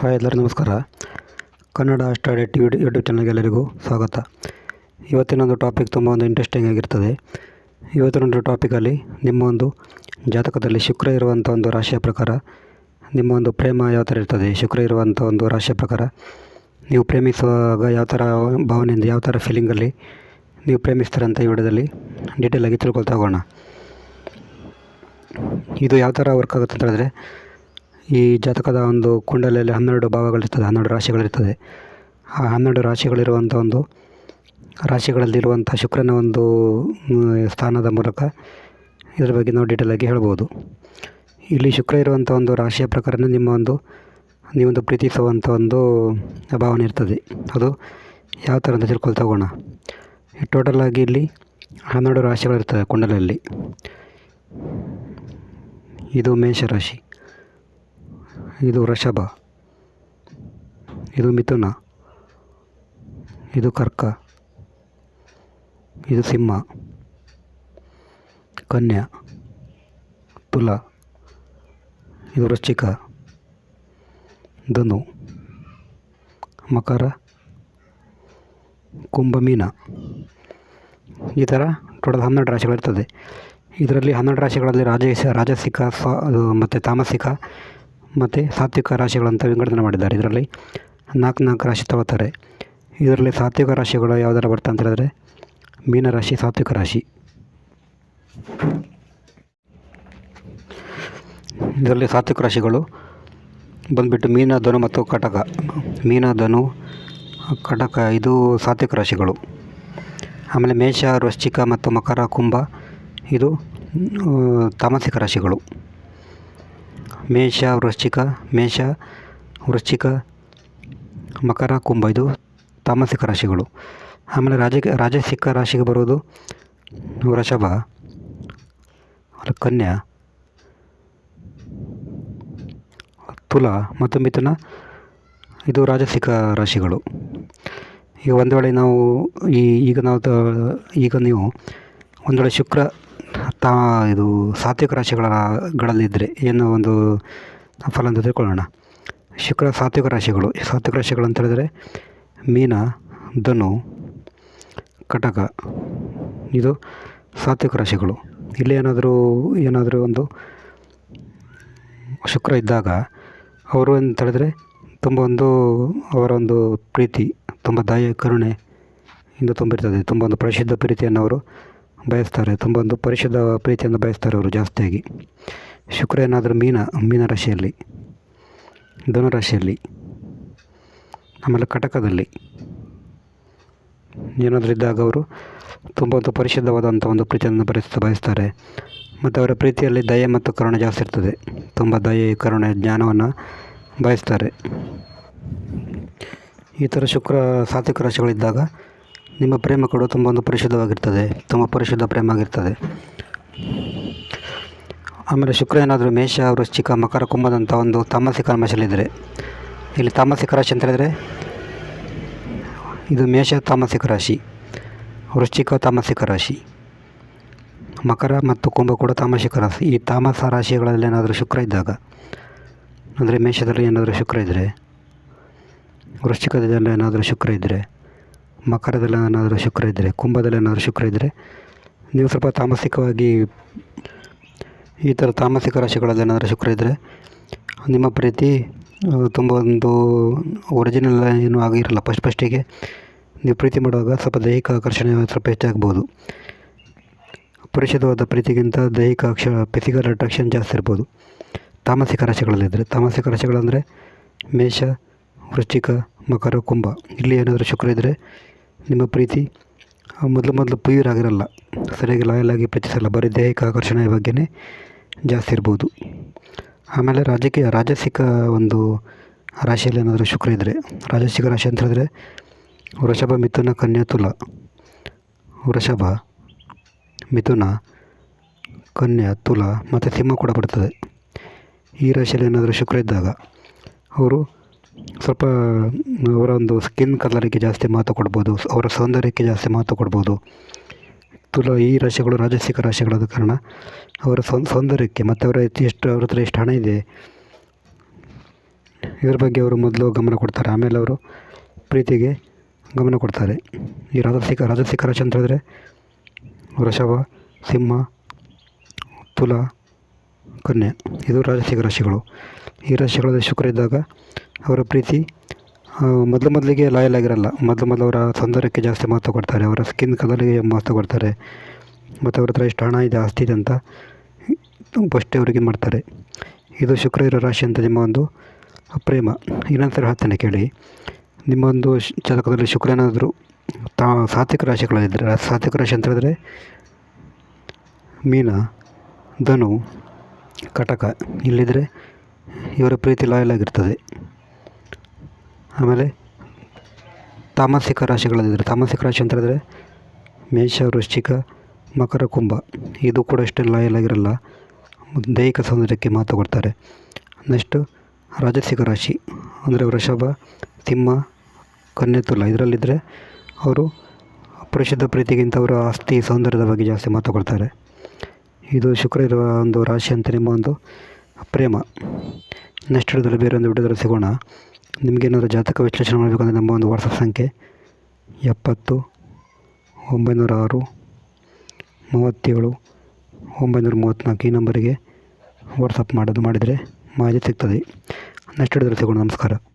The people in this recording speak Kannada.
ಹಾಯ್ ಎಲ್ಲರಿಗೂ ನಮಸ್ಕಾರ. ಕನ್ನಡ ಸ್ಟಡಿ ಟಿ ಯೂಟ್ಯೂಬ್ ಚಾನಲ್ಗೆ ಎಲ್ಲರಿಗೂ ಸ್ವಾಗತ. ಇವತ್ತಿನೊಂದು ಟಾಪಿಕ್ ತುಂಬ ಒಂದು ಇಂಟ್ರೆಸ್ಟಿಂಗ್ ಆಗಿರ್ತದೆ. ಇವತ್ತಿನೊಂದು ಟಾಪಿಕಲ್ಲಿ ನಿಮ್ಮ ಒಂದು ಜಾತಕದಲ್ಲಿ ಶುಕ್ರ ಇರುವಂಥ ಒಂದು ರಾಶಿಯ ಪ್ರಕಾರ, ನಿಮ್ಮ ಒಂದು ಪ್ರೇಮ ಯಾವ ಥರ ಇರ್ತದೆ? ಶುಕ್ರ ಇರುವಂಥ ಒಂದು ರಾಶಿಯ ಪ್ರಕಾರ, ನೀವು ಪ್ರೇಮಿಸುವಾಗ ಯಾವ ಥರ ಭಾವನೆಯಿಂದ, ಯಾವ ಥರ ಫೀಲಿಂಗಲ್ಲಿ ನೀವು ಪ್ರೇಮಿಸ್ತೀರ ಅಂತ ಈ ವಿಡಿಯೋದಲ್ಲಿ ಡೀಟೇಲಾಗಿ ತಿಳ್ಕೊಳ್ತಾ ಹೋಗೋಣ. ಇದು ಯಾವ ಥರ ವರ್ಕ್ ಆಗುತ್ತೆ ಅಂತ ಹೇಳಿದ್ರೆ ಈ ಜಾತಕದ ಒಂದು ಕುಂಡಲಲ್ಲಿ ಹನ್ನೆರಡು ಭಾಗಗಳಿರ್ತದೆ, ಹನ್ನೆರಡು ರಾಶಿಗಳಿರ್ತದೆ. ಆ ಹನ್ನೆರಡು ರಾಶಿಗಳಿರುವಂಥ ಒಂದು ರಾಶಿಗಳಲ್ಲಿರುವಂಥ ಶುಕ್ರನ ಒಂದು ಸ್ಥಾನದ ಮೂಲಕ ಇದರ ಬಗ್ಗೆ ನಾವು ಡೀಟೇಲಾಗಿ ಹೇಳ್ಬೋದು. ಇಲ್ಲಿ ಶುಕ್ರ ಇರುವಂಥ ಒಂದು ರಾಶಿಯ ಪ್ರಕಾರನೇ ನಿಮ್ಮ ಒಂದು, ನೀವೊಂದು ಪ್ರೀತಿಸುವಂಥ ಒಂದು ಭಾವನೆ ಇರ್ತದೆ. ಅದು ಯಾವ ಥರ ಅಂತ ತಿಳ್ಕೊಳ್ತಾ ತಗೋಣ ಟೋಟಲ್ ಆಗಿ ಇಲ್ಲಿ ಹನ್ನೆರಡು ರಾಶಿಗಳಿರ್ತದೆ ಕುಂಡಲಲ್ಲಿ. ಇದು ಮೇಷರಾಶಿ ಇದು ವೃಷಭ ಇದು ಮಿಥುನ. ಇದು ಕರ್ಕ. ಇದು ಸಿಂಹ. ಕನ್ಯಾ. ತುಲ. ಇದು ವೃಶ್ಚಿಕ. ಧನು. ಮಕರ. ಕುಂಭ ಮೀನ. ಈ ಥರ ಟೋಟಲ್ ಹನ್ನೆರಡು ರಾಶಿಗಳಿರ್ತದೆ. ಇದರಲ್ಲಿ ಹನ್ನೆರಡು ರಾಶಿಗಳಲ್ಲಿ ರಾಜಸ ರಾಜಸಿಕ ಸ್ವ ಮತ್ತು ತಾಮಸಿಕ ಮತ್ತು ಸಾತ್ವಿಕ ರಾಶಿಗಳಂತ ವಿಂಗಡಣೆ ಮಾಡಿದ್ದಾರೆ ಇದರಲ್ಲಿ. ನಾಲ್ಕು ನಾಲ್ಕು ರಾಶಿ ತಗೋತಾರೆ. ಇದರಲ್ಲಿ ಸಾತ್ವಿಕ ರಾಶಿಗಳು ಯಾವ್ದಾರು ಬರ್ತಾ ಅಂತ ಹೇಳಿದ್ರೆ ಮೀನರಾಶಿ ಸಾತ್ವಿಕ ರಾಶಿ. ಇದರಲ್ಲಿ ಸಾತ್ವಿಕ ರಾಶಿಗಳು ಬಂದುಬಿಟ್ಟು ಮೀನ, ಧನು ಮತ್ತು ಕಟಕ. ಮೀನ, ಧನು, ಕಟಕ, ಇದು ಸಾತ್ವಿಕ ರಾಶಿಗಳು. ಆಮೇಲೆ ಮೇಷ, ವೃಶ್ಚಿಕ ಮತ್ತು ಮಕರ ಕುಂಭ, ಇದು ತಾಮಸಿಕ ರಾಶಿಗಳು. ಮೇಷ ವೃಶ್ಚಿಕ ಮೇಷ ವೃಶ್ಚಿಕ, ಮಕರ, ಕುಂಭ. ಇದು ತಾಮಸಿಕ ರಾಶಿಗಳು. ಆಮೇಲೆ ರಾಜ, ರಾಜಸಿಕ ರಾಶಿಗೆ ಬರೋದು ವೃಷಭ, ಕನ್ಯಾ, ತುಲ ಮತ್ತು ಮಿಥುನ. ಇದು ರಾಜಸಿಕ ರಾಶಿಗಳು. ಈಗ ಒಂದು ವೇಳೆ ನಾವು ಈ, ಈಗ ನಾವು ಈಗ ನೀವು ಒಂದು ಶುಕ್ರ ತಾ ಇದು ಸಾತ್ವಿಕ ರಾಶಿಗಳ ಗಳಲ್ಲಿದ್ದರೆ ಏನು ಒಂದು ಫಲ ಅಂತ ತಿಳ್ಕೊಳ್ಳೋಣ. ಶುಕ್ರ ಸಾತ್ವಿಕ ರಾಶಿಗಳು. ಸಾತ್ವಿಕ ರಾಶಿಗಳು ಅಂತ ಹೇಳಿದರೆ ಮೀನ, ಧನು, ಕಟಕ. ಇದು ಸಾತ್ವಿಕ ರಾಶಿಗಳು. ಇಲ್ಲಿ ಏನಾದರೂ ಏನಾದರೂ ಒಂದು ಶುಕ್ರ ಇದ್ದಾಗ ಅವರು ಅಂತ ಹೇಳಿದ್ರೆ ತುಂಬ ಒಂದು ಅವರ ಒಂದು ಪ್ರೀತಿ, ತುಂಬ ದಯ, ಕರುಣೆ ಇಂದ ತುಂಬಿರ್ತದೆ. ತುಂಬ ಒಂದು ಪ್ರಸಿದ್ಧ ಪ್ರೀತಿಯನ್ನು ಅವರು ಬಯಸ್ತಾರೆ. ತುಂಬ ಒಂದು ಪರಿಶುದ್ಧ ಪ್ರೀತಿಯನ್ನು ಬಯಸ್ತಾರೆ ಅವರು ಜಾಸ್ತಿಯಾಗಿ. ಶುಕ್ರ ಏನಾದರೂ ಮೀನ ಮೀನ ರಾಶಿಯಲ್ಲಿ ಧನುರಾಶಿಯಲ್ಲಿ ಆಮೇಲೆ ಕಟಕದಲ್ಲಿ ಏನಾದರೂ ಇದ್ದಾಗ ಅವರು ತುಂಬ ಒಂದು ಪರಿಶುದ್ಧವಾದಂಥ ಒಂದು ಪ್ರೀತಿಯನ್ನು ಬಯಸ್ತಾ, ಬಯಸ್ತಾರೆ. ಮತ್ತು ಅವರ ಪ್ರೀತಿಯಲ್ಲಿ ದಯೆ ಮತ್ತು ಕರುಣೆ ಜಾಸ್ತಿ ಇರ್ತದೆ. ತುಂಬ ದಯೆ, ಕರುಣೆ, ಜ್ಞಾನವನ್ನು ಬಯಸ್ತಾರೆ. ಈ ಥರ ಶುಕ್ರ, ಸಾತ್ವಿಕ ರಾಶಿಗಳಿದ್ದಾಗ ನಿಮ್ಮ ಪ್ರೇಮ ಕೂಡ ತುಂಬ ಒಂದು ಪರಿಶುದ್ಧವಾಗಿರ್ತದೆ, ತುಂಬ ಪರಿಶುದ್ಧ ಪ್ರೇಮ ಆಗಿರ್ತದೆ ಆಮೇಲೆ ಶುಕ್ರ ಏನಾದರೂ ಮೇಷ, ವೃಶ್ಚಿಕ, ಮಕರ ಕುಂಭದಂಥ ಒಂದು ತಾಮಸಿಕ ರಾಶಿಯಲ್ಲಿದ್ದರೆ ಇಲ್ಲಿ ತಾಮಸಿಕ ರಾಶಿ ಅಂತ ಹೇಳಿದರೆ, ಇದು ಮೇಷ ತಾಮಸಿಕ ರಾಶಿ, ವೃಶ್ಚಿಕ ತಾಮಸಿಕ ರಾಶಿ, ಮಕರ ಮತ್ತು ಕುಂಭ ಕೂಡ ತಾಮಸಿಕ ರಾಶಿ. ಈ ತಾಮಸ ರಾಶಿಗಳಲ್ಲಿ ಏನಾದರೂ ಶುಕ್ರ ಇದ್ದಾಗ, ಅಂದರೆ ಮೇಷದಲ್ಲಿ ಏನಾದರೂ ಶುಕ್ರ ಇದ್ದರೆ ವೃಶ್ಚಿಕದಲ್ಲಿ ಏನಾದರೂ ಶುಕ್ರ ಇದ್ದರೆ ಮಕರದಲ್ಲಿ ಏನಾದರೂ ಶುಕ್ರ ಇದ್ದರೆ, ಕುಂಭದಲ್ಲಿ ಏನಾದರೂ ಶುಕ್ರ ಇದ್ದರೆ, ನೀವು ಸ್ವಲ್ಪ ತಾಮಸಿಕವಾಗಿ ಈ ಥರ ತಾಮಸಿಕ ರಾಶಿಗಳಲ್ಲಿ ಏನಾದರೂ ಶುಕ್ರ ಇದ್ದರೆ, ನಿಮ್ಮ ಪ್ರೀತಿ ತುಂಬ ಒಂದು ಒರಿಜಿನಲ್ ಏನೂ ಆಗಿರಲ್ಲ. ಫಸ್ಟ್ ಫಸ್ಟಿಗೆ ನೀವು ಪ್ರೀತಿ ಮಾಡುವಾಗ ಸ್ವಲ್ಪ ದೈಹಿಕ ಆಕರ್ಷಣೆ ಸ್ವಲ್ಪ ಹೆಚ್ಚಾಗ್ಬೋದು. ಪರಿಶುದ್ಧವಾದ ಪ್ರೀತಿಗಿಂತ ದೈಹಿಕ ಅಕ್ಷ ಫಿಸಿಕಲ್ ಅಟ್ರಾಕ್ಷನ್ ಜಾಸ್ತಿ ಇರ್ಬೋದು. ತಾಮಸಿಕ ರಾಶಿಗಳಲ್ಲಿದ್ದರೆ ತಾಮಸಿಕ ರಾಶಿಗಳಂದರೆ ಮೇಷ, ವೃಶ್ಚಿಕ, ಮಕರ, ಕುಂಭ. ಇಲ್ಲಿ ಏನಾದರೂ ಶುಕ್ರ ಇದ್ದರೆ ನಿಮ್ಮ ಪ್ರೀತಿ ಮೊದಲು ಮೊದಲು ಆಗಿರಲ್ಲ. ಸರಿಯಾಗಿ ಲಾಯಲಾಗಿ ಪ್ರೀತಿಸಲ್ಲ ಬರೀ ದೈಹಿಕ ಆಕರ್ಷಣೆಯ ಬಗ್ಗೆನೇ ಜಾಸ್ತಿ ಇರ್ಬೋದು. ಆಮೇಲೆ ರಾಜಕೀಯ, ರಾಜಸಿಕ ಒಂದು ರಾಶಿಯಲ್ಲಿ ಏನಾದರೂ ಶುಕ್ರ ಇದ್ದರೆ ರಾಜಸಿಕ ರಾಶಿ ಅಂತ ಹೇಳಿದ್ರೆ, ವೃಷಭ, ಮಿಥುನ, ಕನ್ಯಾ, ತುಲ. ವೃಷಭ, ಮಿಥುನ, ಕನ್ಯಾ, ತುಲ ಮತ್ತು ಸಿಂಹ ಕೂಡ ಬರ್ತದೆ. ಈ ರಾಶಿಯಲ್ಲಿ ಏನಾದರೂ ಶುಕ್ರ ಇದ್ದಾಗ, ಅವರು ಸ್ವಲ್ಪ ಅವರ ಒಂದು ಸ್ಕಿನ್ ಕಲರಿಗೆ ಜಾಸ್ತಿ ಮಹತ್ವ ಕೊಡ್ಬೋದು, ಅವರ ಸೌಂದರ್ಯಕ್ಕೆ ಜಾಸ್ತಿ ಮಹತ್ವ ಕೊಡ್ಬೋದು. ತುಲ, ಈ ರಾಶಿಗಳು ರಾಜಸಿಕ ರಾಶಿಗಳಾದ ಕಾರಣ ಅವರ ಸೌಂದರ್ಯಕ್ಕೆ ಮತ್ತು ಅವರ ಎಷ್ಟು, ಅವ್ರ ಹತ್ರ ಎಷ್ಟು ಹಣ ಇದೆ, ಇದ್ರ ಬಗ್ಗೆ ಅವರು ಮೊದಲು ಗಮನ ಕೊಡ್ತಾರೆ. ಆಮೇಲೆ ಅವರು ಪ್ರೀತಿಗೆ ಗಮನ ಕೊಡ್ತಾರೆ. ಈ ರಾಜಸಿಕ ರಾಜಸಿಕ ರಾಶಿ ಅಂತ ಹೇಳಿದ್ರೆ ವೃಷಭ, ಸಿಂಹ, ತುಲ, ಕನ್ಯೆ, ಇದು ರಾಜಸಿಕ ರಾಶಿಗಳು. ಈ ರಾಶಿಗಳಲ್ಲಿ ಶುಕ್ರ ಇದ್ದಾಗ ಅವರ ಪ್ರೀತಿ ಮೊದಲು ಮೊದಲಿಗೆ ಲಾಯಲ್ ಆಗಿರಲ್ಲ. ಮೊದಲು ಮೊದಲು ಅವರ ಸೌಂದರ್ಯಕ್ಕೆ ಜಾಸ್ತಿ ಮಹತ್ವ ಕೊಡ್ತಾರೆ. ಅವರ ಸ್ಕಿನ್ ಕಲರಿಗೆ ಮಹತ್ವ ಕೊಡ್ತಾರೆ. ಮತ್ತು ಅವ್ರ ಹತ್ರ ಎಷ್ಟು ಹಣ ಇದೆ, ಆಸ್ತಿ ಇದೆ ಅಂತ ಫಸ್ಟೇ ಅವ್ರಿಗೆ ಮಾಡ್ತಾರೆ, ಇದು ಶುಕ್ರ ಇರೋ ರಾಶಿ ಅಂತ ನಿಮ್ಮ ಒಂದು ಪ್ರೇಮ. ಇನ್ನೊಂದ್ಸರಿ ಹೇಳ್ತೇನೆ ಕೇಳಿ. ನಿಮ್ಮ ಒಂದು ಚಾಲಕದಲ್ಲಿ ಶುಕ್ರ ಏನಾದರೂ ತಾ, ಸಾತ್ವಿಕ ರಾಶಿಗಳಲ್ಲಿದ್ದರೆ ಸಾತ್ವಿಕ ರಾಶಿ ಅಂತ ಹೇಳಿದ್ರೆ ಮೀನ, ಧನು, ಕಟಕ ಇಲ್ಲಿದ್ದರೆ ಇವರ ಪ್ರೀತಿ ಲಾಯಲ್ ಆಗಿರ್ತದೆ. ಆಮೇಲೆ ತಾಮಸಿಕ ರಾಶಿಗಳಲ್ಲಿದ್ದರೆ ತಾಮಸಿಕ ರಾಶಿ ಅಂತ ಹೇಳಿದ್ರೆ ಮೇಷ, ವೃಶ್ಚಿಕ, ಮಕರ, ಕುಂಭ. ಇದು ಕೂಡ ಅಷ್ಟೇ ಲಾಯಲ್ ಆಗಿರಲ್ಲ. ದೈಹಿಕ ಸೌಂದರ್ಯಕ್ಕೆ ಮಹತ್ವ ಕೊಡ್ತಾರೆ. ನೆಕ್ಸ್ಟು ರಾಜಸಿಕ ರಾಶಿ, ಅಂದರೆ ವೃಷಭ, ಸಿಂಹ, ಕನ್ಯೆ ತುಲ. ಇದರಲ್ಲಿದ್ದರೆ ಅವರು ಪ್ರಸಿದ್ಧ ಪ್ರೀತಿಗಿಂತ ಅವರ ಆಸ್ತಿ ಸೌಂದರ್ಯದ ಬಗ್ಗೆ ಜಾಸ್ತಿ ಮಾತು ಕೊಡ್ತಾರೆ. ಇದು ಶುಕ್ರ ಇರುವ ಒಂದು ರಾಶಿ ಅಂತ ನಿಮ್ಮ ಒಂದು ಪ್ರೇಮ ನೆಕ್ಸ್ಟ್ ಹಿಡಿದಲ್ಲಿ ಬೇರೆ ಒಂದು ವಿಡಿಯೋದಲ್ಲಿ ಸಿಗೋಣ. ನಿಮಗೇನಾದರೂ ಜಾತಕ ವಿಶ್ಲೇಷಣೆ ಮಾಡಬೇಕಂದ್ರೆ ನಮ್ಮ ಒಂದು ವಾಟ್ಸಪ್ ಸಂಖ್ಯೆ ಎಪ್ಪತ್ತು ಒಂಬೈನೂರ ಆರು ಮೂವತ್ತೇಳು, ಒಂಬೈನೂರ ಮೂವತ್ತ್ನಾಲ್ಕು ಈ ನಂಬರಿಗೆ ವಾಟ್ಸಪ್ ಮಾಡೋದು ಮಾಡಿದರೆ ಮಾಹಿತಿ ಸಿಗ್ತದೆ. ನೆಕ್ಸ್ಟ್ ಹಿಡಿದ್ರೆ ಸಿಗೋಣ. ನಮಸ್ಕಾರ.